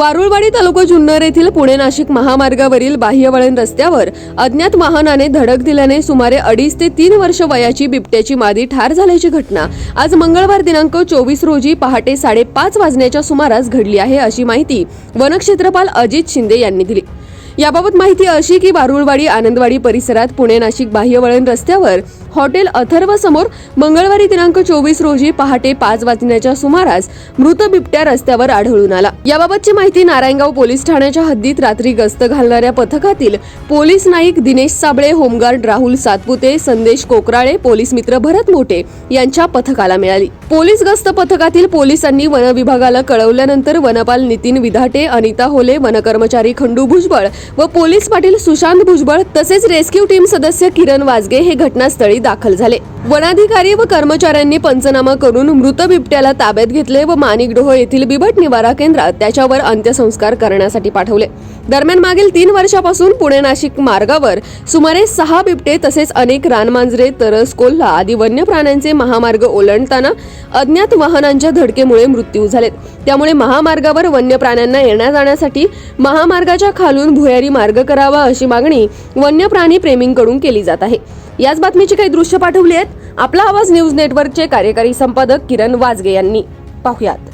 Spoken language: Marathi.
वारुळवाडी तालुका जुन्नर येथील पुणे नाशिक महामार्गावरील बाह्यवळण रस्त्यावर अज्ञात वाहनाने धडक दिल्याने सुमारे अडीच ते तीन वर्ष वयाची बिबट्याची मादी ठार झाल्याची घटना. आज मंगळवार दिनांक चोवीस रोजी पहाटे साडेपाच वाजण्याच्या सुमारास घडली आहे अशी माहिती वनक्षेत्रपाल अजित शिंदे यांनी दिली. याबाबत माहिती अशी की वारुळवाडी आनंदवाडी परिसरात पुणे नाशिक बाह्यवळण रस्त्यावर हॉटेल अथर्व समोर मंगळवारी दिनांक चोवीस रोजी पहाटे पाच वाजण्याच्या सुमारास मृत बिबट्या रस्त्यावर आढळून आला. याबाबतची माहिती नारायणगाव पोलीस ठाण्याच्या हद्दीत रात्री गस्त घालणाऱ्या पथकातील police Naik Dinesh Sable home guard Rahul Satpute Sandesh Kokrale police मित्र भरत मोठे यांच्या पथकाला मिळाली. पोलीस गस्त पथकातील पोलिसांनी वन विभागाला कळवल्यानंतर वनपाल नितीन विधाटे अनिता होले वनकर्मचारी खंडू भुजबळ व पोलीस पाटील सुशांत भुजबळ तसेच रेस्क्यू टीम सदस्य किरण वाजगे हे घटनास्थळी दाखल झाले. वनाधिकारी व कर्मचाऱ्यांनी पंचनामा करून मृत बिबट्याला ताब्यात घेतले व माणिकडोह येथील बिबट निवारा केंद्रात त्याच्यावर अंत्यसंस्कार करण्यासाठी पाठवले. दरम्यान मागील तीन वर्षापासून पुणे नाशिक मार्गावर सुमारे सहा बिबटे तसेच अनेक रानमांजरे तरस कोल्हा आदी वन्य प्राण्यांचे महामार्ग ओलांडताना अज्ञात वाहनांच्या धडकेमुळे मृत्यू झालेत. त्यामुळे महामार्गावर वन्य प्राण्यांना येण्या जाण्यासाठी महामार्गाच्या खालून भुयारी मार्ग करावा अशी मागणी वन्य प्राणी प्रेमींकडून केली जात आहे. याच बातमीची काही दृश्य पाठवली आहेत. आपला आवाज न्यूज नेटवर्कचे कार्यकारी संपादक किरण वाजगे यांनी. पाहुयात.